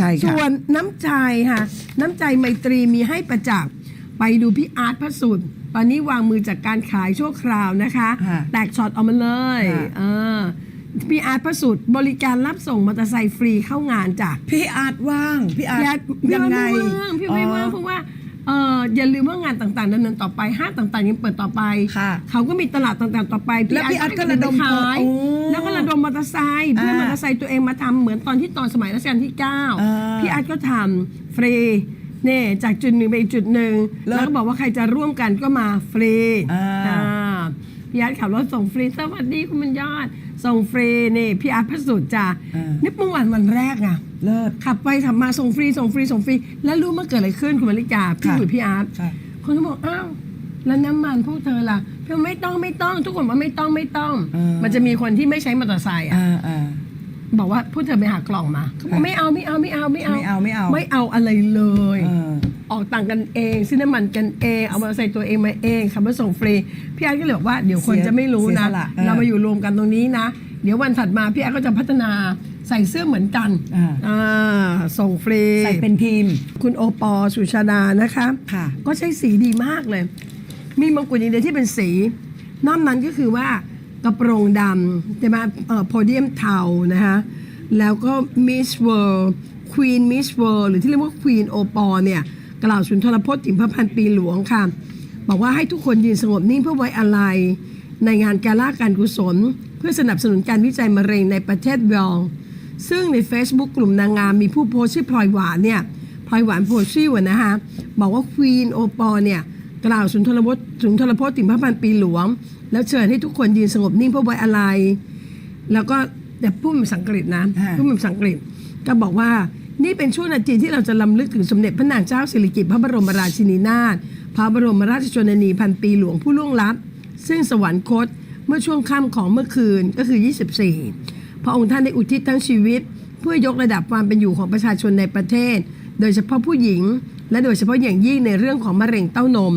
ใช่ค่ะ ส่วนน้ำใจค่ะน้ำใจไมตรีมีให้ประจักษ์ไปดูพี่อาร์ตพระสุดตอนนี้วางมือจากการขายชั่วคราวนะคะค่ะแตกช็อตออกมาเลยค่ะเออพี่อาร์ตพระสุดบริการรับส่งมอเตอร์ไซค์ฟรีเข้างานจ้ะพี่อาร์ตว่าง พี่อาร์พี่อาร์ตตพี่ยังไงไม่ว่างพี่ไม่ว่างเพราะว่าเอออย่าลืมว่างานต่างๆดำเนินต่อไปห้างต่างๆยังเปิดต่อไป ค่ะเขาก็มีตลาดต่างๆต่อไปแล้วพี่อาร์ตก็ระดมขายโอ้แล้วก็ระดมมอเตอร์ไซค์เพื่ออ่ามอเตอร์ไซค์ตัวเองมาทำเหมือนตอนที่ตอนสมัยรัชกาลที่อ่า9พี่อาร์ตก็ทำฟรีเนี่ยจากจุดหนึ่งไปอีกจุดหนึ่งแล้วแล้วก็บอกว่าใครจะร่วมกันก็มาฟรีอ่าอ่าพี่อาร์ตขับรถส่งฟรีสวัสดีคุณมันยอด ส่งฟรีนี่พี่อาร์ตพระสุดจ้ะอ่านี่เมื่อวันวันแรกอะเลิศ ขับไปขับมาส่งฟรีส่งฟรีส่งฟรี แล้วรู้มาเกิดอะไรขึ้นคุณมาริกาพี่ค่ะ หรือพี่อาร์ต ค่ะ คนก็บอกอ้าวแล้วน้ำมันพวกเธอล่ะพี่บอกไม่ต้องไม่ต้อง ทุกคนบอกไม่ต้องไม่ต้องอ่ามัมันจะมีคนที่ไม่ใช้มอเตอร์ไซค์อะอ่าอ่า บอกว่าพวกเธอไปหากล่องมาเขาบอกไม่เอาไม่เอาไม่เอาไม่เอาไม่เอาไม่เอาไม่เอาอะไรเลยเออออกต่างกันเองซื้อน้ำมันกันเองเอามอเตอร์ไซค์ตัวเองมาเองขับมาส่งฟรีพี่อาร์ตก็เลยบอกว่าเดี๋ยวคนเสียจะไม่รู้นะเสียสละเออเรามาอยู่รวมกันตรงนี้นะ เดี๋ยววันถัดมาพี่อาร์ตก็จะพัฒนาใส่เสื้อเหมือนกันอ่าอ่าส่งฟรีใส่เป็นทีม คุณโอปอล์สุชาดานะคะค่ะก็ใช้สีดีมากเลย มีมงกุฎอย่างเดียวที่เป็นสีนอกนั้นก็คือว่า กระโปรงดำใช่ไหมเอ่อโพเดียมเทานะคะแล้วก็มิสเวิร์ควีนมิสเวิร์หรือที่เรียกว่าควีนโอปอลเนี่ยกล่าวสุนทรพจน์ถึงพระพันปีหลวงค่ะ บอกว่าให้ทุกคนยืนสงบนิ่งเพื่อไว้อาลัยในงานการล่าการกุศล เพื่อสนับสนุนการวิจัยมะเร็งในประเทศเวลซึ่งใน Facebook กลุ่มนางงามมีผู้โพสต์ชื่อพลอยหวานเนี่ยพลอยหวานโพสต์ชื่อวนะคะบอกว่าควีนโอปอเนี่ยกล่าวสุนทรพจน์สุนทรพจน์ถึงพระพันปีหลวง แล้วเชิญให้ทุกคนยืนสงบนิ่งเพื่อไว้อาลัยแล้วก็แต่พูดเป็นภาษาอังกฤษนะฮะพูดเป็นภาษาอังกฤษก็บอกว่านี่เป็นช่วงนาทีที่เราจะลำลึกถึงสมเด็จพระนางเจ้าสิริกิติ์พระบรมราชินีนาถพระบรมราชชนนีพันปีหลวงผู้ล่วงลับ ซึ่งสวรรคตเมื่อช่วงค่ำของเมื่อคืนก็คือ 24 พระองค์ท่านได้อุทิศทั้งชีวิต เพื่อยกระดับความเป็นอยู่ของประชาชนในประเทศ โดยเฉพาะผู้หญิง และโดยเฉพาะอย่างยิ่งในเรื่องของมะเร็งเต้านม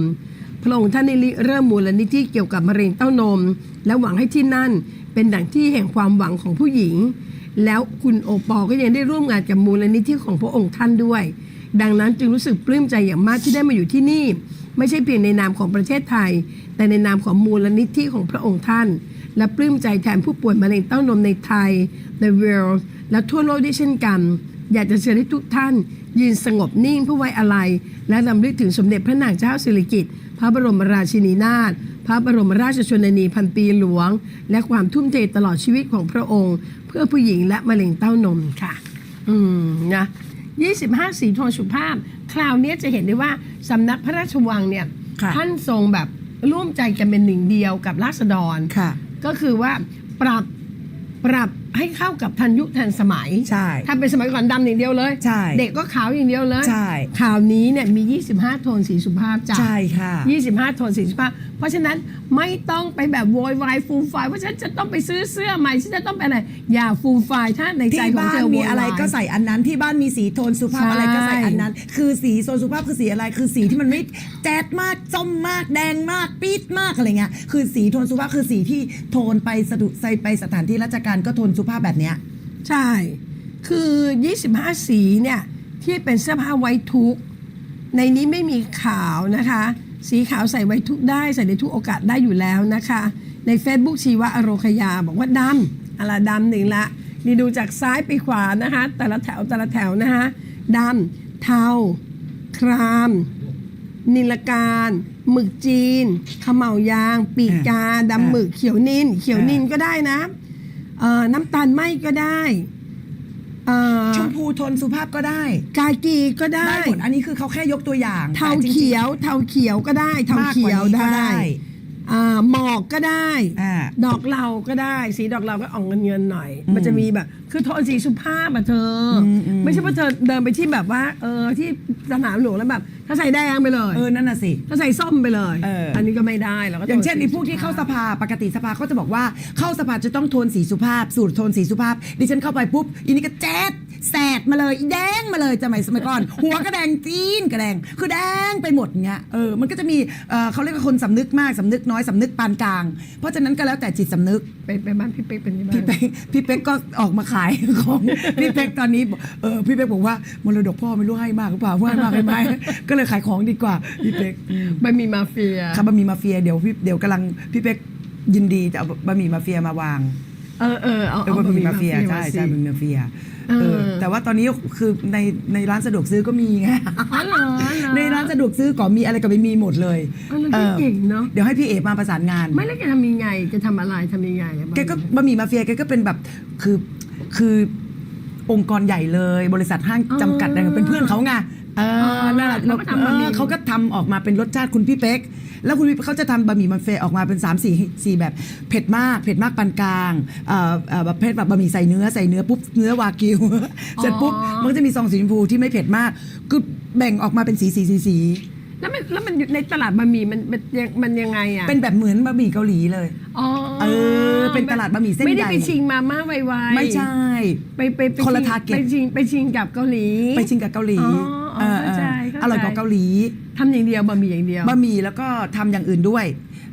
พระองค์ท่านได้ริเริ่มมูลนิธิเกี่ยวกับมะเร็งเต้านม และหวังให้ที่นั่นเป็นดั่งที่แห่งความหวังของผู้หญิง แล้วคุณโอปอก็ยังได้ร่วมงานกับมูลนิธิของพระองค์ท่านด้วย ดังนั้นจึงรู้สึกปลื้มใจอย่างมากที่ได้มาอยู่ที่นี่ ไม่ใช่เพียงในนามของประเทศไทย แต่ในนามของมูลนิธิของพระองค์ท่าน และปลื้มใจแทนผู้ป่วยมะเร็งเต้านมในไทยในเวลส์และทั่วโลกด้วยเช่นกันอยากจะเชิญให้ทุกท่าน ยืนสงบนิ่งเพื่อไว้อาลัยและรำลึกถึงสมเด็จพระนางเจ้าสิริกิติ์ ระบรมราชินีนาถพระบรมราชชนนีพันปีหลวง และความทุ่มเทตลอดชีวิตของพระองค์ เพื่อผู้หญิงและมะเร็งเต้านมค่ะ อืมนะ25 สีโทนสุภาพ คราวเนี้ยจะเห็นได้ว่าสำนักพระราชวังเนี่ยค่ะท่านทรงแบบร่วมใจกันเป็นหนึ่งเดียวกับราษฎรค่ะก็คือว่าปรับปรับ ให้เข้ากับทันยุคทันสมัยใช่ถ้าเป็นสมัยก่อนดำอย่างเดียวเลย ใช่ เด็กก็ขาวอย่างเดียวเลยใช่ข่าวนี้เนี่ยมี 25 โทนสีสุภาพจ้ะใช่ค่ะ 25 โทนสีสุภาพ เพราะฉะนั้นไม่ต้องไปแบบโวยวายฟูมไฟายว่าฉันจะต้องไปซื้อเสื้อใหม่ฉันจะต้องไปอะไรอย่าฟูมไฟายถ้าในใจที่ของบ้าเธนอมีอะไรโวยวายก็ใส่อันนั้นที่บ้านมีสีโทนสุภาพใช่อะไรก็ใส่อันนั้น คือสีโทนสุภาพคือสีอะไรคือสีที่มันไม่แจ๊ดมากจ้อมมากแดงมากปี๊ดมากอะไรเงี้ยคือสีโทนสุภาพคือสีที่โทนไปสะดุใส่ไปสถานที่ราชการก็โทนสุภาพแบบเนี้ยใช่ คือ 25 สีเนี่ย ที่เป็นเสื้อผ้าไว้ทุก ในนี้ไม่มีขาวนะคะ สีขาวใส่ไว้ทุกได้ ใส่ในทุกโอกาสได้อยู่แล้วนะคะ ใน Facebook ชีวะอโรคยา บอกว่าดำอะไรดำหนึ่งละนี่ดูจากซ้ายไปขวานะคะ แต่ละแถวแต่ละแถวนะคะดำเทา คราม นิลการหมึกจีนเขมายาง ปีกกาดำหมึกเขียวนินเขียวนินก็ได้นะ เอ่อน้ำตาลไหมก็ได้เอ่อชมพูโทนสุภาพก็ได้ กากีก็ได้ได้หมดอันนี้คือเขาแค่ยกตัวอย่างเทาแต่จริงๆเขียว เทาเขียวก็ได้ เทามากกเขีว่ายวนี้ก็ได้ ได้ อ่าหมอกก็ได้ อ่า ดอกเหลาก็ได้ สีดอกเหลาก็ออกเงินเงินๆหน่อยอืมมันจะมีแบบ คือโทนสีสุภาพอะเธออมอืม ไม่ใช่ว่าเธอเดินไปที่แบบว่า เออที่สนามหลวงแล้วแบบ ถ้าใส่แดงไปเลยเออ นั่นน่ะสิ ถ้าใส่ส้มไปเลยเอออั นนี้ก็ไม่ได้เราก็อย่างเช่นต้ไอ้พวกที่เข้าสภาปกติสภาเขาจะบอกว่าเข้าสภาจะต้องโทนสีสุภาพ สูตรโทนสีสุภาพ ดิฉันเข้าไปปุ๊บอีนี่ก็แจ๊ด แสดมาเลยอีแดงมาเลยสมัยสมัยก่อน หัวก็แดงจีนก็แดงคือแดงไปหมดเงี้ยเออมันก็จะมีเออเขาเรียกว่าคนสำนึกมากสำนึกน้อยสำนึกปานกลาง เพราะฉะนั้นก็แล้วแต่จิตสำนึกไปไปบ้านพี่เป๊กเป็นยังไงพี่เป๊กพี่เป๊กก็ออกมาขายของพี่เป๊กตอนนี้บอกเออพี่เป๊กบอกว่ามรดกพ่อไม่รู้ให้มากหรือเปล่าว่าให้มากให้ไหมก็เลยขายของดีกว่าพี่เป๊กอืมบะหมี่มาเฟียครับบะหมี่มาเฟียเดี๋ยวพี่เดี๋ยวกำลังพี่เป๊กยินดีจะเอาบะหมี่มาเฟียมาวาง เออเออเอาเออบะหมี่มาเฟียใช่สิใช่บะหมี่มาเฟียเออเออแต่ว่าตอนนี้คือในในร้านสะดวกซื้อก็มีไงอ๋อเหรอเหรอในร้านสะดวกซื้อก็มีอะไรก็ไม่มีหมดเลยอ๋อแล้วพี่เก่งเนอะเดี๋ยวให้พี่เอมาประสานงาน ไม่แล้วแกทำยังไงแกทำอะไรทำยังไงอะแกก็บะหมี่มาเฟียแกก็เป็นแบบคือคือองค์กรใหญ่เลย บริษัทห้างจำกัดอะไรเป็นเพื่อนเขาไง เออนั่นแหละแล้วก็ทำบะหมี่ เออเขาก็ทำออกมาเป็นรสชาติคุณพี่เป๊ก แล้วคุณพี่เป๊กเขาจะทำบะหมี่มาเฟียออกมาเป็น3 4 4แบบเผ็ดมากเผ็ดมากปานกลางเอ่อเอ่อแบบเผ็ดแบบบะหมี่ใส่เนื้อใส่เนื้อปุ๊บเนื้อวากิว เสร็จปุ๊บมันก็จะมีซองสีชมพูที่ไม่เผ็ดมากคือแบ่งออกมาเป็นสีสีสีสี แล้วมันแล้วมันอยู่ในตลาดบะหมี่มันมันยังมันยังไงอะเป็นแบบเหมือนบะหมี่เกาหลีเลย อ๋อเออ เป็นตลาดบะหมี่เส้นไม่ได้ใหญ่ไปชิงมาม่าไวๆไม่ใช่ ไปไปไปคนละชิง target ไปชิงไปชิงกับเกาหลี ไปชิงกับเกาหลีอ๋ออ๋อเข้าใจเออเข้าใจอร่อยกว่าเกาหลีทำอย่างเดียวบะหมี่อย่างเดียวบะหมี่แล้วก็ทำอย่างอื่นด้วย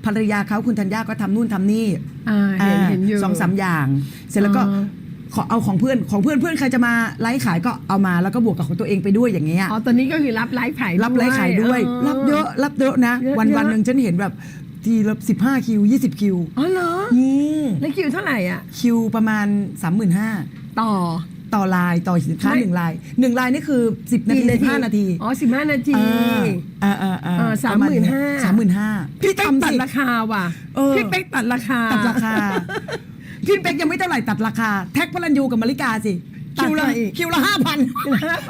ภรรยาเขาคุณธัญญาก็ทำนู่นทำนี่อ่าเห็นเห็นอยู่สองสามอย่าง เสร็จแล้วก็อ๋อ ขอเอาของเพื่อนของเพื่อนเพื่อนใครจะมาไลฟ์ขายก็เอามาแล้วก็บวกกับของตัวเองไปด้วยอย่างเงี้ยอ๋อตอนนี้ก็คือรับไลฟ์ขายรับไลฟ์ขายด้วยรับเยอะรับเยอะนะ เยอะวันเยอะ วันหนึ่งฉันเห็นแบบทีละสิบห้าคิวยี่สิบคิวอ๋อเหรออืมแล้วคิวเท่าไหร่อะ คิวประมาณสามหมื่นห้าต่อ ต่อลายต่อสินค้าไม่ หนึ่งลายหนึ่งลายนี่คือสิบนาทีสิบห้านาทีอ๋อสิบห้านาที เออเออเออเออสามหมื่นห้า35,000 สามหมื่นห้าพี่พี่เป๊กทำตัดสิราคาว่ะ เออ พี่เป๊กตัดราคา ตัดราคา พี่เป๊กยังไม่เท่าไหร่ตัดราคา แท็กพลันยูกับมาริกาสิตัดคิวละไปอีกคิวละห้าพัน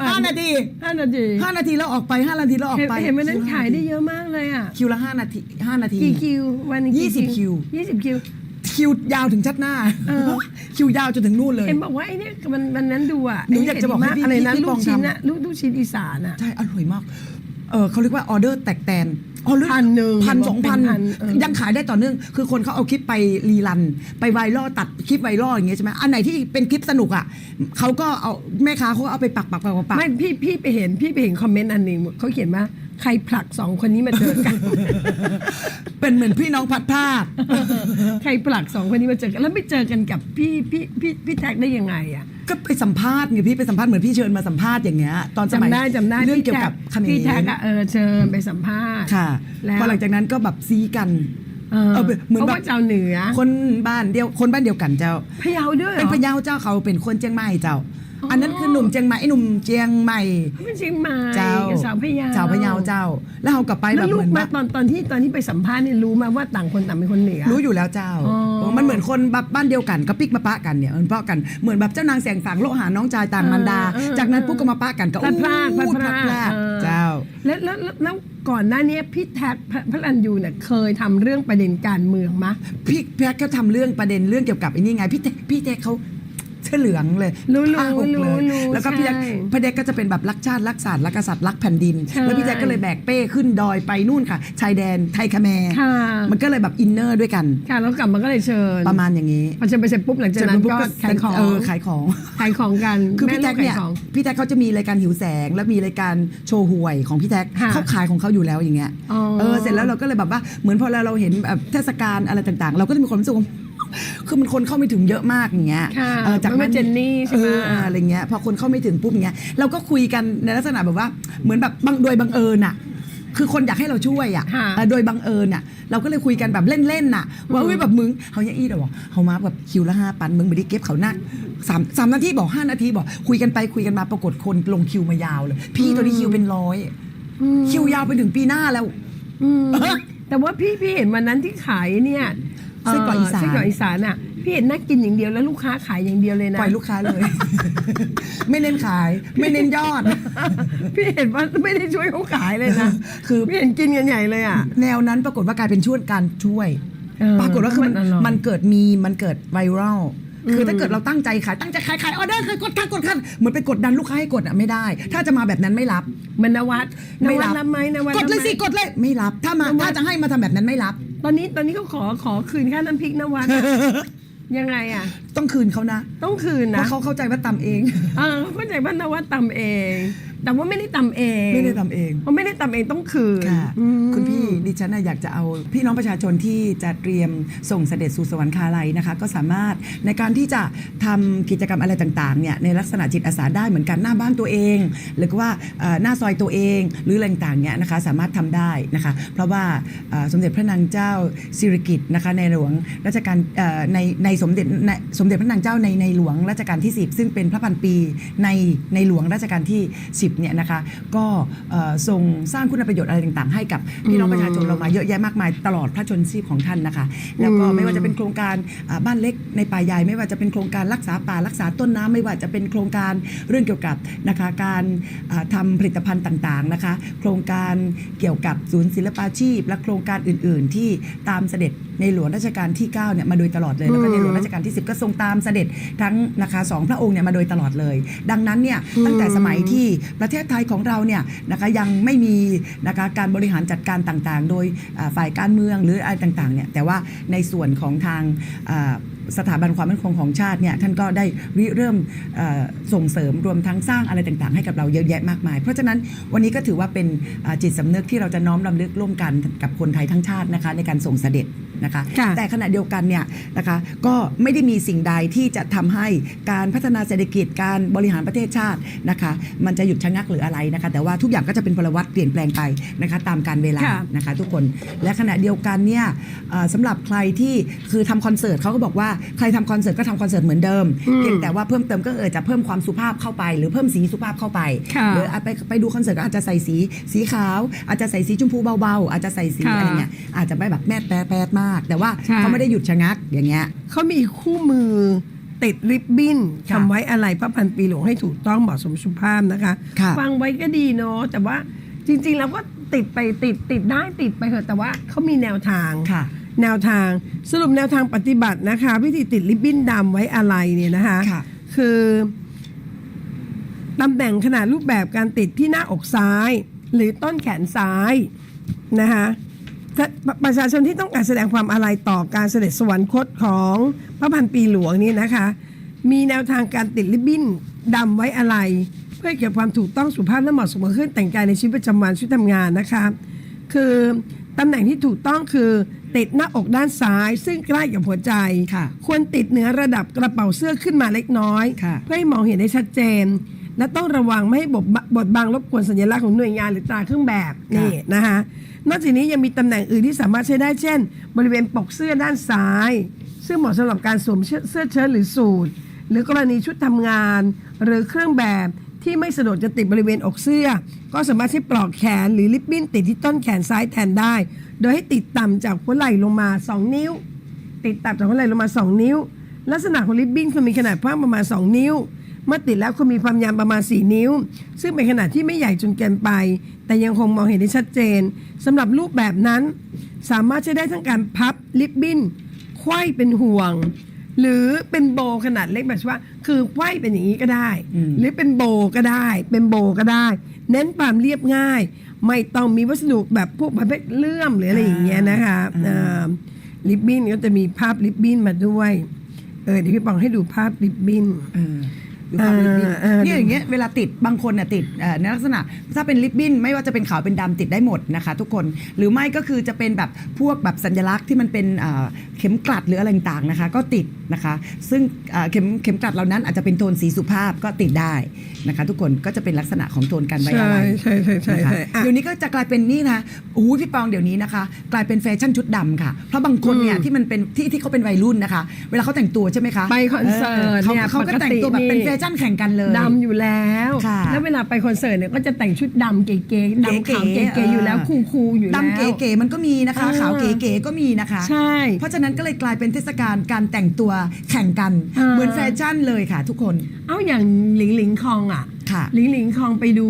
ห้านาทีห้านาทีห้านาทีแล้วออกไปห้านาทีแล้วออกเห็นไปเห็นวันนั้นขายได้เยอะมากเลยอะคิวละห้านาทีห้านาที กี่คิววันหนึ่งกี่ยี่สิบคิว ยี่สิบคิว คิวยาวถึงชัดหน้า เออ คิวยาวจนถึงนู่นเลยเห็นบอกว่าไอ้เนี่ยมันมันนั้นดูอะหนูอยากจะบอกให้พี่อะไรนะพี่ลูปกองชิ้นทำอะลูกลูกชิ้นอีสานอะ ใช่อร่อยมาก เออเขาเรียกว่าออเดอร์แตกแตน อ๋อเรื่องพันหนึ่งพันสองพันเป็นพันเออ ยังขายได้ต่อเนื่อง คือคนเขาเอาคลิปไปรีรัน ไปไวรัลตัดคลิปไวรัลอย่างเงี้ยใช่ไหมอันไหนที่เป็นคลิปสนุกอะเขาก็เอาแม่ค้าเขาก็เอาไปปักปักปักปักปักไม่พี่พี่ไปเห็นพี่ไปเห็นคอมเมนต์อันหนึ่งเขาเขียนว่า ใครผลักสองคนนี้มาเจอกัน เป็นเหมือนพี่น้องพัดภาคใครผลักสองคนนี้มาเจอกัน แล้วไม่เจอกันกับพี่พี่พี่พี่แท็กได้ยังไงอะก็ไปสัมภาษณ์ไงพี่ไปสัมภาษณ์เหมือนพี่เชิญมาสัมภาษณ์อย่างเงี้ยตอนสมัยจำได้จำได้เรื่องพี่เกี่ยวกับเขมพี่แท็กรอะเออเชิญไปสัมภาษณ์ค่ะแล้วพอหลังจากนั้นก็แบบซีกันเออเออเหมือนเพราะแบบว่าเจ้าเหนือ คนบ้านเดียวคนบ้านเดียวกันเจ้าพะเยาด้วยเหรเป็นอพะเยาเจ้าเขาเป็นคนเชียงใหม่เจ้า อ๋ออัอันนั้นคือหนุ่มเชียงใหม่ไอ้หนุ่มเชียงใหม่เขาเป็นเชียงใหม่เจ้า กับสาวพะเยาเจ้าพะเยาเจ้า แล้วเขากลับไปแล้แบวบลูเหกมือนมาว่าตอนตอนที่ตอนที่ไปสัมภาษณ์เนี่ยรู้มาว่าต่างคนต่างเป็นคนเหนือ รู้อยู่แล้วเจ้าอ๋อ มันเหมือนคนแบบบ้านเดียวกันก็ปิกมาปะกันเนี่ยมันปะกันเหมือนแบบเจ้านางแสงฝังโลหาน้องชายต่างมันดาเออเออจากนั้นปุ๊บก็มาปะกันก็พลัดพรากพลัดอู้พรากพลาดเออเจ้า แล้วแล้วแล้วแล้วก่อนหน้านี้พี่แท็กพระพระรันยูเนี่ยเคยทำเรื่องประเด็นการเมืองมะ พี่แพทย์เขาทำเรื่องประเด็นเรื่องเกี่ยวกับไอ้นี่ไงพี่แจ๊คพี่แจ๊คเขาเสื้อเหลืองเลยรู้ผ้าห่มรู้เลยรู้แล้วก็พี่แจ๊คใช่ พี่แจ๊คก็จะเป็นแบบรักชาติรักศาสตร์รักกษัตริย์รักแผ่นดิน ใช่ แล้วพี่แจ๊คก็เลยแบกเป้ขึ้นดอยไปนู่นค่ะ ชายแดนไทยคาแมร์ค่ะ มันก็เลยแบบอินเนอร์ด้วยกัน ค่ะแล้วกลับมาก็เลยเชิญประมาณอย่างนี้พอเชิญไปเสร็จปุ๊บหลังจากนั้นปุ๊บก็ขายของเออขายของ ขายของกันคือพี่แจ๊คม่เนี่ย ขายของ พี่แจ๊คเขาจะมีรายการหิวแสง แล้วมีรายการโชว์หวยของพี่แจ๊คค่ะเขาขายของเขาอยู่แล้วอย่างเงี้ย อ๋อ เออ เสร็จแล้วเราก็เลยแบบว่า เหมือนพอเราเราเห็นแบบเทศกาลอะไรต่างๆ เราก็จะมีความรู้สึกว่า คือมันคนเข้าไม่ถึงเยอะมากอย่างเงี้ยค่ะเออจากไม่ว่าเจนนี่ใช่ไหม เอออะไรเงี้ยพอคนเข้าไม่ถึงปุ๊บอย่างเงี้ยเราก็คุยกันในลักษณะแบบว่าเหมือนแบบบังโดยบังเอิญอะ คือคนอยากให้เราช่วยอะค่ะ เออโดยบังเอิญอะ เราก็เลยคุยกันแบบเล่นๆน่ะ ว่าเฮ้ยแบบมึงเขาอย่างอี้เดี๋ยวบอกเขามาแบบคิวละห้าปันมึงไม่ได้เก็บเขานักสามสามนาทีบอกห้านาทีบอก คุยกันไปคุยกันมาปรากฏคนลงคิวมายาวเลย พี่ตัวนี้คิวเป็นร้อยอืมคิวยาวไปถึงปีหน้าแล้ว อืมแต่ว่าพี่พี่เห็นวันนั้นที่ขายเนี่ย ไส้กรอกอีสาน ไส้กรอกอีสานอะพี่เห็นน่ากินอย่างเดียวแล้วลูกค้าขายอย่างเดียวเลยนะปล่อยลูกค้าเลย ไม่เน้นขาย ไม่เน้นยอด พี่เห็นว่าไม่ได้ช่วยเขาขายเลยนะคือ พี่เห็นกินกันใหญ่เลยอะ แนวนั้นปรากฏว่ากลายเป็นช่วยการช่วย เออปรากฏว่าคือมันมันอร่อย มันเกิดมีมันเกิดไวรัลคือมถ้าเกิดเราตั้งใจขายตั้งใจขายขายออเดอร์เคยกดคันกดคันเหมือนไปกดดันลูกค้าให้กดอะไม่ได้ ถ้าจะมาแบบนั้นไม่รับเหมันนวัดนไม่วัรัดบรับไหมนวัดกดเลยรับไหมสิกดเลยไม่รับ ถ้ามานวัดถ้าจะให้มาทำแบบนั้นไม่รับ ตอนนี้ตอนนี้เขาขอขอคืนค่าน้ำพริกนวัดอะยังไงอะต้องคืนเขานะ ต้องคืนเพนะราะเขาเข้าใจว่าตำเอง เออเขาเข้าใจว่านวัดตำเอง แต่ว่าไม่ได้ตำเองไม่ได้ตำเองเพราะไม่ได้ตำเองต้องคืนค่ะอืม คุณพี่ดิฉันน่ะอยากจะเอาพี่น้องประชาชนที่จะเตรียมส่งเสด็จสู่สวรรคาลัยนะคะ ก็สามารถในการที่จะทำกิจกรรมอะไรต่างๆเนี่ยในลักษณะจิตอาสาได้เหมือนกันหน้าบ้านตัวเอง หรือว่าเอ่อหน้าซอยตัวเอง หรืออะไรต่างๆเนี่ยนะคะสามารถทำได้นะคะ เพราะว่าเอ่อสมเด็จพระนางเจ้าสิริกิติ์นะคะในหลวงรัชกาลเอ่อในในสมเด็จในสมเด็จพระนางเจ้าในในหลวงรัชกาลที่ 10 ซึ่งเป็นพระพันปีในในหลวงรัชกาลที่ 10เนี่ยนะคะก็เอ่อทรงสร้างคุณประโยชน์อะไรต่างๆ ให้กับพี่น้องประชาชนเรามาเยอะแยะมากมายตลอดพระชนชีพของท่านนะคะ แล้วก็ไม่ว่าจะเป็นโครงการอ่าบ้านเล็กในป่าใหญ่ไม่ว่าจะเป็นโครงการรักษาป่ารักษาต้นน้ำไม่ว่าจะเป็นโครงการเรื่องเกี่ยวกับนะคะการอ่าทำผลิตภัณฑ์ต่างๆนะคะ โครงการเกี่ยวกับศูนย์ศิลปาชีพ และโครงการอื่น ๆ ที่ตามเสด็จ ในหลวงรัชกาลที่9เนี่ยมาโดยตลอดเลยแล้วก็ในหลวงรัชกาลที่ 10 ก็ทรงตามเสด็จทั้งนะคะสองพระองค์เนี่ยมาโดยตลอดเลย ดังนั้นเนี่ยตั้งแต่สมัยที่ประเทศไทยของเราเนี่ยนะคะยังไม่มีนะคะการบริหารจัดการต่างๆ โดยอ่าฝ่ายการเมืองหรืออะไรต่างๆเนี่ยแต่ว่าในส่วนของทางอ่า สถาบันความมั่นคงของชาติเนี่ยท่านก็ได้ริเริ่มเอ่อส่งเสริมรวมทั้งสร้างอะไรต่างๆ ให้กับเราเยอะแยะมากมาย เพราะฉะนั้นวันนี้ก็ถือว่าเป็นอ่าจิตสำนึกที่เราจะน้อมรำลึกร่วมกันกับคนไทยทั้งชาตินะคะในการส่งเสด็จนะคะค่ะแต่ขณะเดียวกันเนี่ยนะคะก็ไม่ได้มีสิ่งใดที่จะทำให้การพัฒนาเศรษฐกิจการบริหารประเทศชาตินะคะมันจะหยุดชะงักหรืออะไรนะคะแต่ว่าทุกอย่างก็จะเป็นพลวัตเปลี่ยนแปลงไปนะคะตามการเวลาค่ะนะคะทุกคนและขณะเดียวกันเนี่ยเอ่อสำหรับใครที่คือทำคอนเสิร์ตเขาก็บอกว่าใครทำคอนเสิร์ตก็ทำคอนเสิร์ตเหมือนเดิม อืมเพียงแต่ว่าเพิ่มเติมก็เออจะเพิ่มความสุภาพเข้าไป หรือเพิ่มสีสุภาพเข้าไปค่ะ หรืออาจไปไปดูคอนเสิร์ตก็อาจจะใส่สีสีขาว อาจจะใส่สีชมพูเบาๆ อาจจะใส่สีค่ะอะไรเงี้ยอาจจะไม่แบบแม่แป๊ดแป๊ดมาก แต่ว่าใช่ เขาไม่ได้หยุดชะงักอย่างเงี้ย เขามีคู่มือติดริบบิ้นค่ะทำไว้อะไรพระพันปีหลวงให้ถูกต้องเหมาะสมสุภาพนะคะค่ะ ฟังไว้ก็ดีเนาะแต่ว่าจริงๆแล้วก็ติดไปติดติดได้ติดไปเถอะแต่ว่าเขามีแนวทาง ค่ะ แนวทางสรุปแนวทางปฏิบัตินะคะ วิธีติดริบบิ้นดำไว้อะไรเนี่ยนะคะค่ะคือตำแหน่งขนาดรูปแบบการติดที่หน้าอกซ้าย หรือต้นแขนซ้ายนะคะถ้าประชาชนที่ต้องการแสดงความอาลัยต่อการเสด็จสวรรคตของพระพันปีหลวงนี่นะคะ มีแนวทางการติดริบบิ้นดำไว้อะไร เพื่อให้เกิดความถูกต้องสุภาพและเหมาะสมกับเครื่องแต่งกายในชีวิตประจำวันชีวิตทำงานนะคะ คือ ตำแหน่งที่ถูกต้องคือติดหน้าอกด้านซ้าย ซึ่งใกล้กับหัวใจ ค่ะควรติดเหนือระดับกระเป๋าเสื้อขึ้นมาเล็กน้อย ค่ะ เพื่อให้มองเห็นได้ชัดเจน และต้องระวังไม่ให้บดบดบังรบกวนสัญลักษณ์ของหน่วยงานหรือตราเครื่องแบบนี่นะคะนอกจากนี้ยังมีตำแหน่งอื่นที่สามารถใช้ได้เช่น บริเวณปกเสื้อด้านซ้าย ซึ่งเหมาะสำหรับการสวมเสื้อเสื้อเชิ้ตหรือสูทหรือกรณีชุดทำงาน หรือเครื่องแบบ ที่ไม่สะดวกจะติดบริเวณอกเสื้อ ก็สามารถใช้ปลอกแขนหรือลิปบิ้นติดที่ต้นแขนซ้ายแทนได้ โดยให้ติดต่ำจากหัวไหล่ลงมา 2 นิ้ว ติดตับจากหัวไหล่ลงมา 2 นิ้ว ลักษณะของริบบิ้นคือมีขนาดกว้างประมาณ 2 นิ้ว เมื่อติดแล้วควรมีความยาวประมาณ 4 นิ้ว ซึ่งเป็นขนาดที่ไม่ใหญ่จนเกินไป แต่ยังคงมองเห็นได้ชัดเจนสำหรับรูปแบบนั้น สามารถใช้ได้ทั้งการพับริบบิ้นไขว้เป็นห่วง หรือเป็นโบขนาดเล็กแบบว่า คือไขว้เป็นอย่างนี้ก็ได้อืมหรือเป็นโบก็ได้ เป็นโบก็ได้ เน้นความเรียบง่าย ไม่ต้องมีวัสดุแบบพวกประเภทเลื่อมหรืออะไรอย่างเงี้ยนะคะอ่าอ่าลิปบิ้นก็จะมีภาพลิปบิ้นมาด้วย เออเดี๋ยวพี่ปองให้ดูภาพลิปบิ้น เออดูความลิปบิ้นเออเออเนี่ยอย่างเงี้ยเวลาติดบางคนเนี่ยติดเอ่อในลักษณะถ้าเป็นลิปบิ้นไม่ว่าจะเป็นขาวเป็นดำติดได้หมดนะคะ ทุกคนหรือไม่ก็คือจะเป็นแบบพวกแบบสัญลักษณ์ที่มันเป็นเอ่อเข็มกลัดหรืออะไรต่างๆนะคะ ก็ติดนะคะ ซึ่งเอ่อเข็มเข็มกลัดเหล่านั้นอาจจะเป็นโทนสีสุภาพก็ติดได้นะคะ ทุกคนก็จะเป็นลักษณะของโทนการไว้อะไร ใช่ใช่ใช่นะคะใช่อะ เดี๋ยวนี้ก็จะกลายเป็นนี่นะโอ้โหพี่ปองเดี๋ยวนี้นะคะ กลายเป็นแฟชั่นชุดดำค่ะ เพราะบางคนเนี่ยอืมที่มันเป็นที่ที่เขาเป็นวัยรุ่นนะคะ เวลาเขาแต่งตัวใช่ไหมคะไปคอนเสิร์ตเขาเนี่ยเขาก็ปกติแต่งตัวแบบเป็นนี่ แฟชั่นแข่งกันเลยดำอยู่แล้ว ค่ะแล้วเวลาไปคอนเสิร์ตเนี่ยก็จะแต่งชุดดำเก๋ๆดำขาวเก๋ๆเก๋ๆอยู่แล้วคูลๆอยู่แล้ว ดำเก๋ๆมันก็มีนะคะขาวเก๋ๆก็มีนะคะ ใช่ เพราะฉะนั้นก็เลยกลายเป็นเทศกาลการแต่งตัวแข่งกันเออเหมือนแฟชั่นเลยค่ะ ทุกคนเอ้าอย่างหลิงหลิงคองอะ ค่ะ หลิงหลิงคองไปดู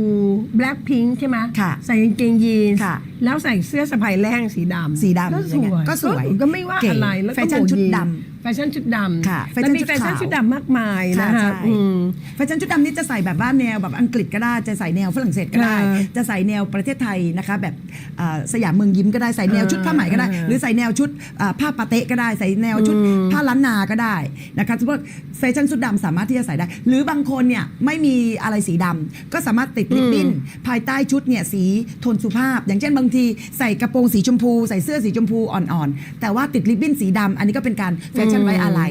Blackpink ใช่ไหมค่ะใส่กางเกงยีนส์ค่ะ แล้วใส่เสื้อสะพายแรงสีดำสีดำก็สวยก็สวยก็ไม่ว่าเก๋อะไรแล้วก็แฟชั่นชุดยีดแฟชั่นชุดดำค่ะแฟแล้วชั่นมีชุดแฟชั่นขาวชุดดำมากมายนะใช่คะใช่อืม แฟชั่นชุดดำนี่จะใส่แบบว่าแนวแบบอังกฤษก็ได้ จะใส่แนวฝรั่งเศสก็ได้ ค่ะจะใส่แนวประเทศไทยนะคะแบบอ่าสยามเมืองยิ้มก็ได้ใส่แนวชุดผ้าไหมก็ได้ อ่าหรือใส่แนวชุดอ่าผ้าปาเตะก็ได้ ใส่แนวชุดอืม ผ้าล้านนาก็ได้นะคะสมมติแฟชั่นชุดดำสามารถที่จะใส่ได้ หรือบางคนเนี่ยไม่มีอะไรสีดำก็สามารถติดริบบิ้นภายใต้ชุดเนี่ยสีโทนสุภาพ อย่างเช่นบางทีใส่กระโปรงสีชมพู ใส่เสื้อสีชมพูอ่อนๆแต่ว่าติดริบบิ้นสีดำอันนี้ก็เป็นการแฟชั่นไว้อะไร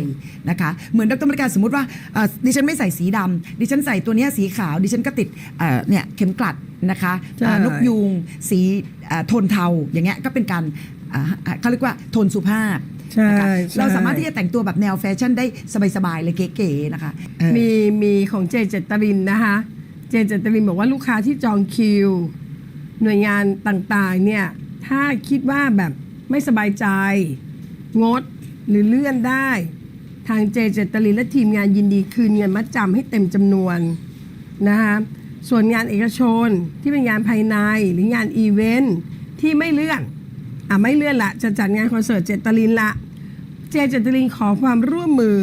นะคะเหมือนดรมริการสมมติว่าเอ่อดิฉันไม่ใส่สีดำดิฉันใส่ตัวเนี้ยสีขาว ดิฉันก็ติดเอ่อเนี่ยเข็มกลัดนะคะใช่เอ่อนกยูงสีเอ่อโทนเทาอย่างเงี้ยก็เป็นการอ่าอ่าเขาเรียกว่าโทนสุภาพใช่นะคะใช่เราสามารถที่จะแต่งตัวแบบแนวแฟชั่นได้สบายๆเลยเก๋ๆนะคะเออมีมีของเจเจตรินนะคะเจเจตรินบอกว่าลูกค้าที่จองคิว หน่วยงานต่างๆเนี่ยถ้าคิดว่าแบบไม่สบายใจงด หรือเลื่อนได้ ทางเจเจตรินและทีมงานยินดีคืนเงินมัดจำให้เต็มจำนวนนะคะส่วนงานเอกชนที่เป็นงานภายในหรืองานอีเวนท์ที่ไม่เลื่อนอะไม่เลื่อนละจะจัดงานคอนเสิร์ตเจตรินละเจเจตลินขอความร่วมมือ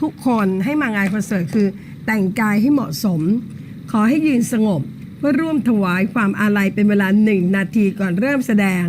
ทุกคนให้มางานคอนเสิร์ตคือแต่งกายให้เหมาะสม ขอให้ยืนสงบเพื่อร่วมถวายความอาลัยเป็นเวลาหนึ่งนาทีก่อนเริ่มแสดง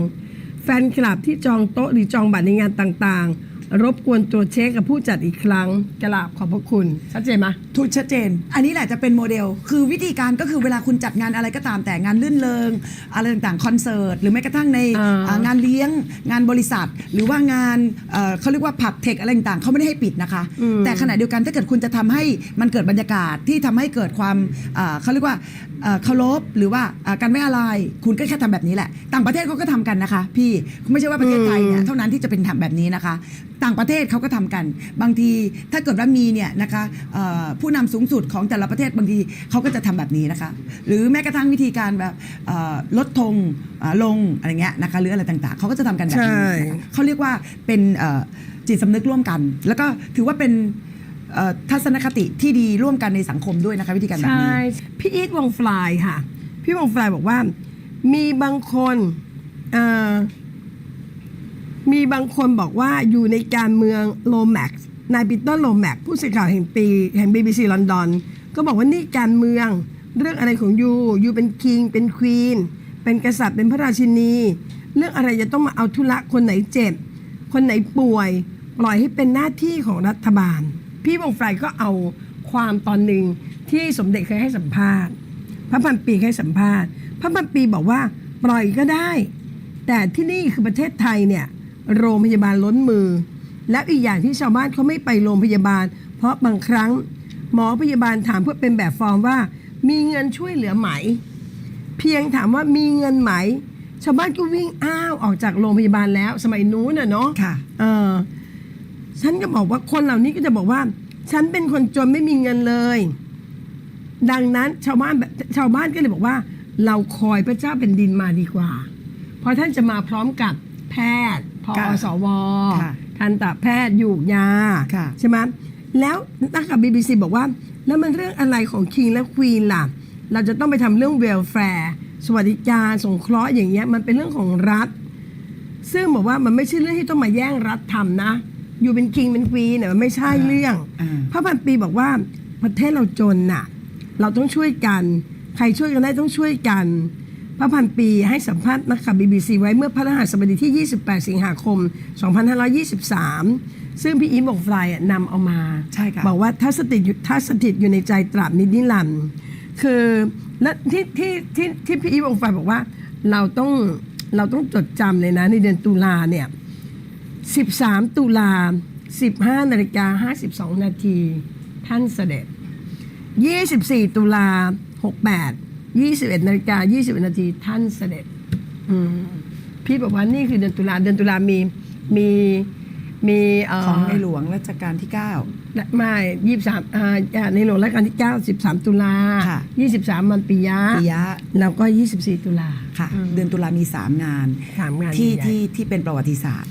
แฟนคลับที่จองโต๊ะหรือจองบัตรในงานต่างๆ รบกวนตรวจเช็คกับผู้จัดอีกครั้งกราบขอบพระคุณ ชัดเจนไหมทุกชัดเจน อันนี้แหละจะเป็นโมเดล คือวิธีการก็คือเวลาคุณจัดงานอะไรก็ตามแต่งานลื่นเริงอะไรต่างๆ คอนเสิร์ต หรือแม้กระทั่งในอ่า อ่างานเลี้ยง งานบริษัท หรือว่างานเอ่อเขาเรียกว่าผับเทคอะไรต่างๆเขาไม่ได้ให้ปิดนะคะ แต่ขณะเดียวกันถ้าเกิดคุณจะทำให้มันเกิดบรรยากาศที่ทำให้เกิดความอ่าเขาเรียกว่าเอ่อเคารพหรือว่าอ่าการไม่อะไร คุณก็แค่ทำแบบนี้แหละ ต่างประเทศเขาก็ทำกันนะคะ พี่ไม่ใช่ว่าประเทศไทยเนี่ยเท่านั้นที่จะเป็นทำแบบนี้นะคะต่างประเทศเขาก็ทำกัน บางทีถ้าเกิดว่ามีเนี่ยนะคะเอ่อผู้นำสูงสุดของแต่ละประเทศบางทีเขาก็จะทำแบบนี้นะคะ หรือแม้กระทั่งวิธีการแบบเอ่อลดธงเอ่อลงอะไรเงี้ยนะคะหรืออะไรต่างๆเขาก็จะทำกันแบบนี้ใช่นะคะเขาเรียกว่าเป็นเอ่อจิตสำนึกร่วมกัน แล้วก็ถือว่าเป็นเอ่อทัศนคติที่ดีร่วมกันในสังคมด้วยนะคะวิธีการแบบใช่นี้พี่อีทวงฟลายค่ะ พี่วงฟลายบอกว่ามีบางคนเอ่อ มีบางคนบอกว่าอยู่ในการเมืองโลแม็กซ์นายปีเตอร์โลแม็กผู้สื่อข่าวแห่งปีแห่ง BBC ลอนดอนก็บอกว่านี่การเมืองเรื่องอะไรของยูยูเป็นคิงเป็นควีนเป็นกษัตริย์เป็นพระราชินี เรื่องอะไรจะต้องมาเอาธุระคนไหนเจ็บ คนไหนป่วย ปล่อยให้เป็นหน้าที่ของรัฐบาล พี่วงไฟก็เอาความตอนหนึ่งที่สมเด็จเคยให้สัมภาษณ์พระพันปีเคยให้สัมภาษณ์ พระพันปีบอกว่าปล่อยก็ได้ แต่ที่นี่คือประเทศไทยเนี่ย โรงพยาบาลล้นมือ และอีกอย่างที่ชาวบ้านเขาไม่ไปโรงพยาบาล เพราะบางครั้ง หมอพยาบาลถามเพื่อเป็นแบบฟอร์มว่า มีเงินช่วยเหลือไหม เพียงถามว่ามีเงินไหม ชาวบ้านก็วิ่งอ้าวออกจากโรงพยาบาลแล้ว สมัยนู้นน่ะเนาะค่ะเออฉันก็บอกว่าคนเหล่านี้ก็จะบอกว่า ฉันเป็นคนจนไม่มีเงินเลย ดังนั้นชาวบ้านแบบชาวบ้านก็เลยบอกว่า เราคอยพระเจ้าเป็นดินมาดีกว่า เพราะท่านจะมาพร้อมกับแพทย์ พอค่ะสวค่ะทันตแพทย์ยูกยาค่ะใช่ไหมแล้วนักข่าวบีบีซีบอกว่า แล้วมันเรื่องอะไรของคิงและควีนล่ะ เราจะต้องไปทำเรื่องเวลแฟร์สวัสดิการสงเคราะห์อย่างเงี้ยมันเป็นเรื่องของรัฐ ซึ่งบอกว่ามันไม่ใช่เรื่องที่ต้องมาแย่งรัฐทำนะ อยู่เป็นคิงเป็นควีนเนี่ยมันไม่ใช่เรื่องอ่าพระพันปีบอกว่าประเทศเราจนน่ะ เราต้องช่วยกัน ใครช่วยกันได้ต้องช่วยกัน พระพันปีให้สัมภาษณ์นักข่าวบีบีซีไว้เมื่อพระรหัสบดีที่ 28 สิงหาคม 2523 ซึ่งพี่อีฟบอกฟลายอะนำเอามา ใช่ค่ะบอกว่าถ้าสติอยู่ถ้าสถิตอยู่ในใจตราบนิดนิรันดร์คือและที่ที่ที่ที่พี่อีฟบอกฟลายบอกว่าเราต้องเราต้องจดจำเลยนะ ในเดือนตุลาเนี่ย 13 ตุลา 15นาฬิกา52 นาที ท่านเสด็จ 24 ตุลา 68 21นาฬิกา21นาทีท่านเสด็จอืมพี่บอกว่านี่คือเดือนตุลาเดือนตุลามีมีมีเของในหลวงรัชกาลที่9และไม่ยี่สามอ่าอ่าในหลวงรัชกาลที่เก้าสิบสามตุลาค่ะยี่สิบสามมันปียะปิยะแล้วก็ยี่สิบสี่ตุลาค่ะ เดือนตุลามี 3 งานสามงานที่ใหญ่ๆที่ที่เป็นประวัติศาสตร์